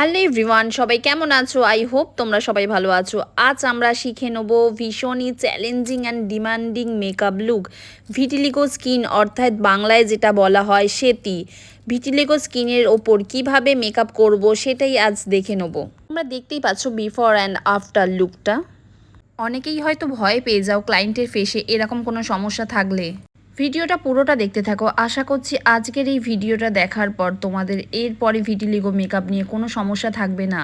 Hello everyone, সবাই কেমন আছো? আই হোপ তোমরা সবাই ভালো আছো। আজ আমরা শিখে নেব ভীষণই challenging and demanding makeup look vitiligo skin অর্থাৎ বাংলায় যেটা বলা হয় সেতি ভিটিলিগো স্কিনের ওপর কীভাবে মেকআপ করব সেটাই আজ দেখে নেব। তোমরা দেখতেই পাচ্ছ বিফোর অ্যান্ড আফটার লুকটা অনেকেই হয়তো ভয় পেয়ে যাও ক্লায়েন্টের ফেসে এরকম কোনো সমস্যা থাকলে। ভিডিওটা পুরোটা দেখতে থাকো। আশা করছি আজকের এই ভিডিওটা দেখার পর তোমাদের এরপরে ভিটিলিগো মেকআপ নিয়ে কোনো সমস্যা থাকবে না।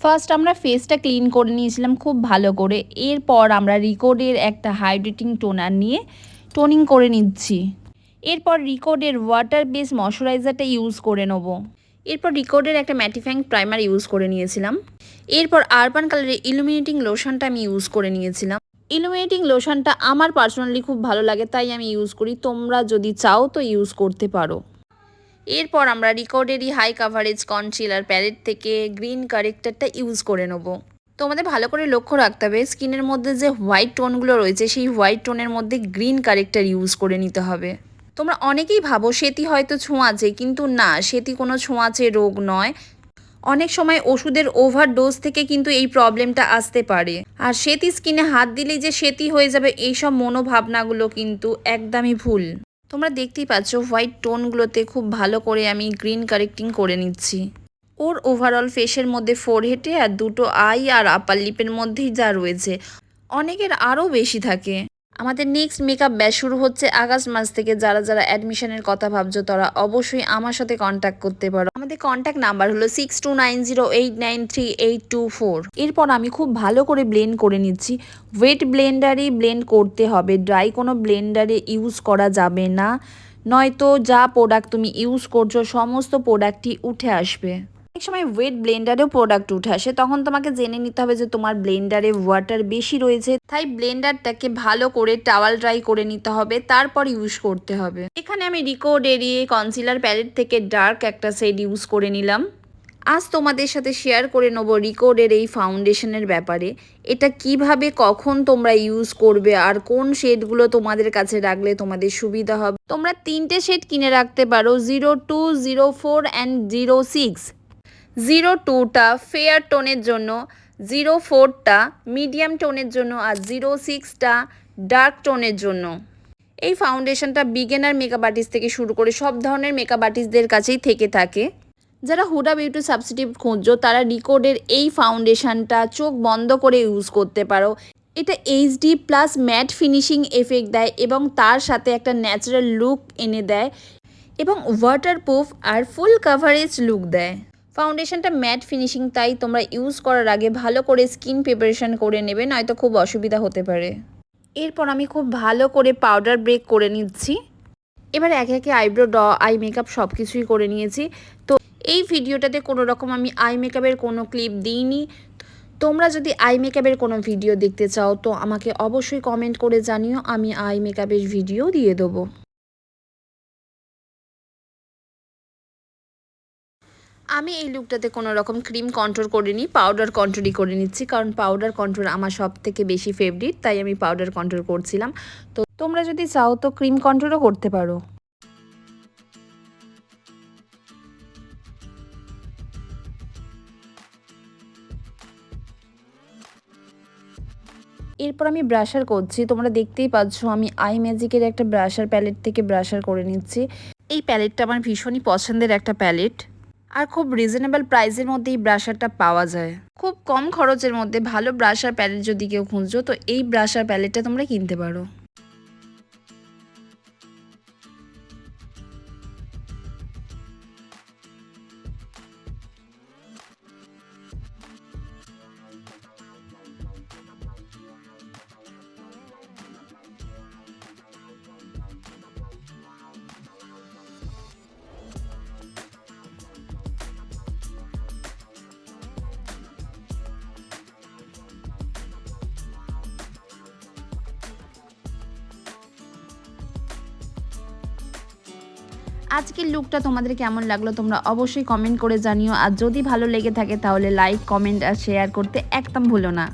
ফার্স্ট আমরা ফেসটা ক্লিন করে নিয়েছিলাম খুব ভালো করে। এরপর আমরা রিকোডের একটা হাইড্রেটিং টোনার নিয়ে টোনিং করে নিচ্ছি। এরপর রিকোডের ওয়াটার বেস ময়শ্চারাইজারটা ইউজ করে নেব। এরপর রিকোডের একটা ম্যাটিফ্যাং প্রাইমার ইউজ করে নিয়েছিলাম। এরপর আরবান কালারের ইলুমিনেটিং লোশনটা আমি ইউজ করে নিয়েছিলাম। ইলুমিনেটিং লোশনটা আমার পার্সোনালি খুব ভালো লাগে, তাই আমি ইউজ করি। তোমরা যদি চাও তো ইউজ করতে পারো। এরপর আমরা রিকর্ডেরই হাই কাভারেজ কনসিলার প্যালেট থেকে গ্রিন কারেক্টারটা ইউজ করে নেব। তোমাদের ভালো করে লক্ষ্য রাখতে হবে, স্কিনের মধ্যে যে হোয়াইট টোনগুলো রয়েছে, সেই হোয়াইট টোনের মধ্যে গ্রিন কারেক্টার ইউজ করে নিতে হবে। তোমরা অনেকেই ভাবো, সেটি হয়তো ছোঁয়াচে, কিন্তু না, সেটি কোনো ছোঁয়াচে রোগ নয়। অনেক সময় ওষুধের ওভার ডোজ থেকে কিন্তু এই প্রবলেমটা আসতে পারে। আর সেতি স্কিনে হাত দিলেই যে সেতি হয়ে যাবে, এইসব মনোভাবনাগুলো কিন্তু একদমই ভুল। তোমরা দেখতেই পাচ্ছ হোয়াইট টোনগুলোতে খুব ভালো করে আমি গ্রিন কারেক্টিং করে নিচ্ছি। ওর ওভারঅল ফেসের মধ্যে ফোরহেডে আর দুটো আই আর আপার লিপের মধ্যেই যা রয়েছে, অনেকের আরও বেশি থাকে। আমাদের নেক্সট মেকআপ ব্যাচ শুরু হচ্ছে আগস্ট মাস থেকে। যারা যারা অ্যাডমিশনের কথা ভাবছ, তারা অবশ্যই আমার সাথে কন্ট্যাক্ট করতে পারো। আমাদের কন্ট্যাক্ট নাম্বার হলো six two nine zero eight nine three eight two four এরপর আমি খুব ভালো করে ব্লেন্ড করে নিচ্ছি। ওয়েট ব্লেন্ডারেই ব্লেন্ড করতে হবে। ড্রাই কোনো ব্লেন্ডারে ইউজ করা যাবে না। নয়তো যা প্রোডাক্ট তুমি ইউজ করছ, সমস্ত প্রোডাক্টই উঠে আসবে। অনেক সময় ওয়েট ব্লেন্ডারেও প্রোডাক্ট উঠে আসে। তখন তোমাকে জেনে নিতে হবে যে তোমার ব্লেন্ডারে ওয়াটার বেশি রয়েছে। তাই ব্লেন্ডারটাকে ভালো করে টাওয়াল ড্রাই করে নিতে হবে, তারপর ইউজ করতে হবে। এখানে আমি রিকোড এরিয়ে কনসিলার প্যালেট থেকে ডার্ক একটা শেড ইউজ করে নিলাম। আজ তোমাদের সাথে শেয়ার করে নেব রিকোডের এই ফাউন্ডেশনের ব্যাপারে। এটা কীভাবে, কখন তোমরা ইউজ করবে আর কোন শেডগুলো তোমাদের কাছে রাখলে তোমাদের সুবিধা হবে। তোমরা তিনটে শেড কিনে রাখতে পারো zero two zero four and zero six zero টুটা ফেয়ার টোনের জন্য, জিরো ফোরটা মিডিয়াম টোনের জন্য আর জিরো সিক্সটা ডার্ক টোনের জন্য। এই ফাউন্ডেশনটা বিগেনার মেকআপ আর্টিস্ট থেকে শুরু করে সব ধরনের মেকআপ আর্টিস্টদের কাছেই থেকে থাকে। যারা হুডা বিউটি সাবস্টিটিউট খুঁজছো, তারা রিকোডের এই ফাউন্ডেশনটা চোখ বন্ধ করে ইউজ করতে পারো। এটা HD plus matte finishing effect দেয় এবং তার সাথে একটা ন্যাচারাল লুক এনে দেয় এবং ওয়াটারপ্রুফ আর ফুল কাভারেজ লুক দেয়। ফাউন্ডেশনটা ম্যাট ফিনিশিং তাই তোমরা ইউজ করার আগে ভালো করে স্কিন প্রিপারেশন করে নেবে, নয়তো খুব অসুবিধা হতে পারে। এরপর আমি খুব ভালো করে পাউডার ব্রেক করে নিচ্ছি। এবার একে একে আইব্রো ড আই মেকআপ সব কিছুই করে নিয়েছি। তো এই ভিডিওটাতে কোনো রকম আমি আই মেকআপের কোনো ক্লিপ দিইনি। তোমরা যদি আই মেকআপের কোনো ভিডিও দেখতে চাও, তো আমাকে অবশ্যই কমেন্ট করে জানিও, আমি আই মেকআপের ভিডিও দিয়ে দেবো। আমি এই লুকটাতে কোনো রকম ক্রিম কন্ট্রোল করিনি পাউডার কন্ট্রোলই করে নিচ্ছি, কারণ পাউডার কন্ট্রোল আমার সব থেকে বেশি ফেভারিট তাই আমি পাউডার কন্ট্রোল করছিলাম। তো তোমরা যদি চাও তো ক্রিম কন্ট্রোলও করতে পারো। এরপর আমি ব্রাশার করছি, তোমরা দেখতেই পাচ্ছ আমি আই ম্যাজিকের একটা ব্রাশার প্যালেট থেকে ব্রাশার করে নিচ্ছি। এই প্যালেটটা আমার ভীষণই পছন্দের একটা প্যালেট আর খুব রিজনেবল প্রাইসের মধ্যে এই ব্রাশারটা পাওয়া যায়। খুব কম খরচের মধ্যে ভালো ব্রাশার প্যালেট যদি কেউ খুঁজছো, তো এই ব্রাশার প্যালেটটা তোমরা কিনতে পারো। আজকের লুকটা তোমাদের কেমন লাগল তোমরা অবশ্যই কমেন্ট করে জানিও। আর যদি ভালো লেগে থাকে তাহলে লাইক কমেন্ট আর শেয়ার করতে একদম ভুলো না।